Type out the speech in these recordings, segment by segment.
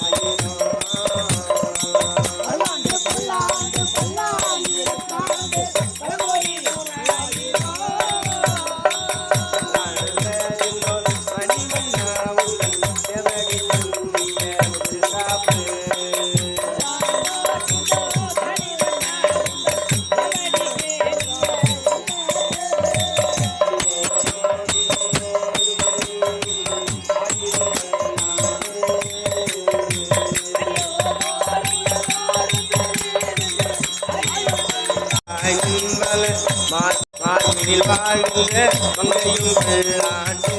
பல்லாண்டு மார்பினில் வாழ்ந்த மங்கையும் பிள்ளாண்டே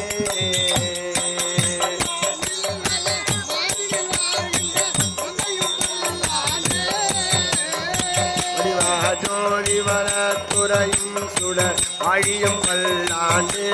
வடிவாக ஜோதி வளத்துறையும் சுட அழியும் பல்லாண்டு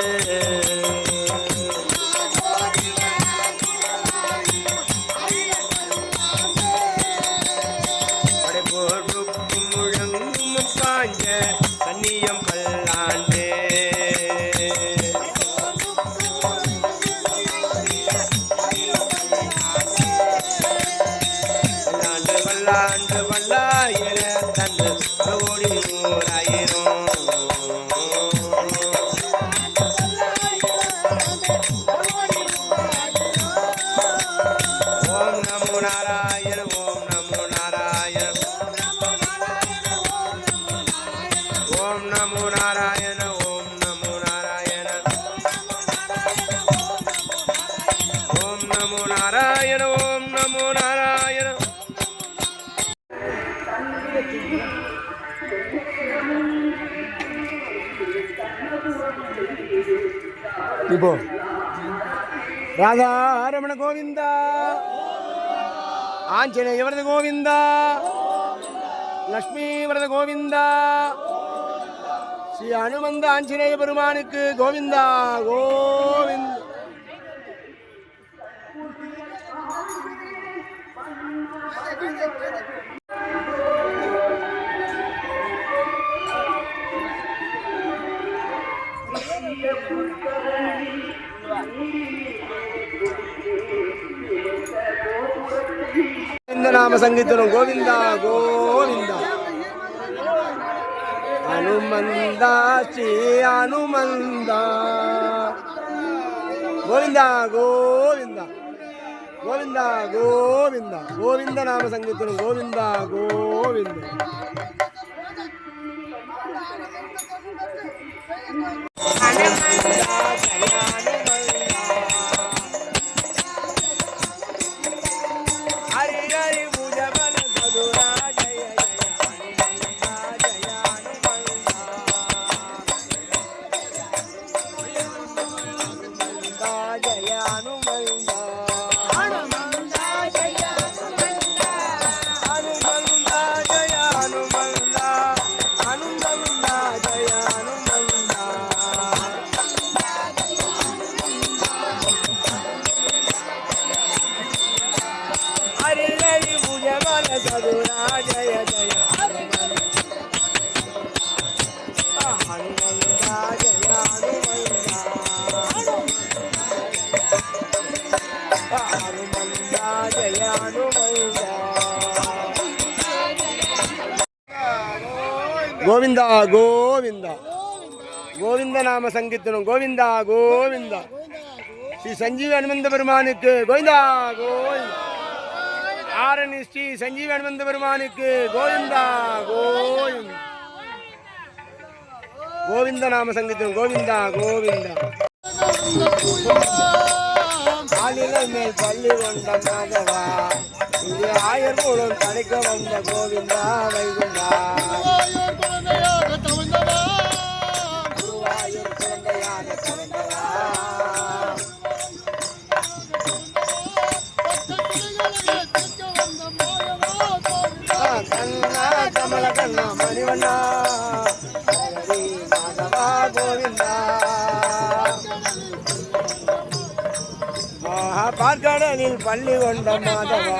பல்லாண்டு பல்லாண்டு பல்லாயிர தந்து கோடி நூறாயிரம் ஓம் நமோ நாராயண ஓம் நமோ நாராயண ஓம் நமோ நாராயண ஓம் நமோ நாராயண ஓம் நமோ நாராயண ஓம் நமோ நாராயண இப்போ ராதா ரமண கோவிந்தா ஆஞ்சநேய வரத கோவிந்தா லக்ஷ்மி வரத கோவிந்தா ஸ்ரீ அனுமந்த ஆஞ்சநேய பெருமானுக்கு கோவிந்தா கோவிந்த் Thank you. నామ సంగీతం గోవింద గోవింద. హనుమంద శ్రీ హనుమంద. గోవింద గోవింద. గోవింద గోవింద. గోవింద నామ సంగీతం గోవింద గోవింద. గోవింద గోవింద. గోవింద నామ సంకీర్తనం గోవింద గోవింద. శ్రీ సంజీవ హనుమంత పెరుమానికి గోవింద గోవింద. ஆரணி ஸ்ரீ சஞ்சீவ அனுமந்த பெருமானுக்கு கோவிந்தா கோவிந்தா. கோவிந்த நாம சங்கீதம் கோவிந்தா கோவிந்தா. மேல் பள்ளி கொண்ட மாதவா இங்கே ஆயர் மூலம் தடைக்க வந்த கோவிந்தா வைகுண்டா. கண்ணா. மாதவா கோவிந்தா. மகா பார்க்கடலில் பள்ளி கொண்ட மாதவா.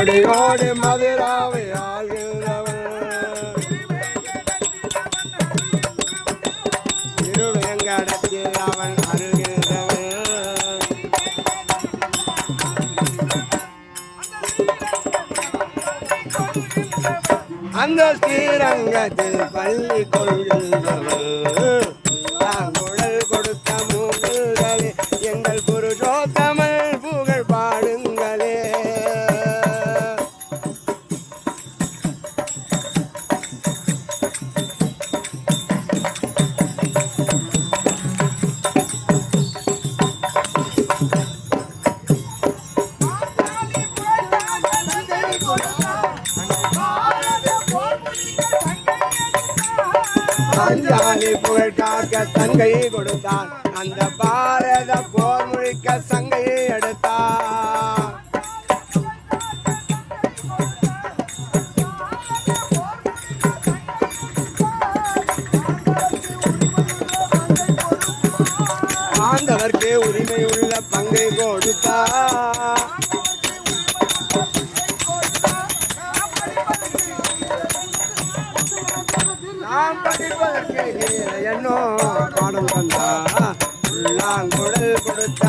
ஒரு கொடியோடு மதுராவை ஆள்கிறவன் திருவேங்கடத்தில் அவன் அருகின்றவன் அந்த ஸ்ரீரங்கத்தில் பள்ளி கொள்கின்றவன் பஞ்சாலி புகழ் காக்க தங்கை கொடுத்தான். அந்த பாரத போர் முழிக்க சங்கையை எடுத்தான். ஆண்டவர்க்கே உரிமை உள்ள பங்கை கொடுத்தார் நாம் படிப்பதற்கு என்னோ பாடம் தந்தா உள்ளாங்குழல் கொடுத்த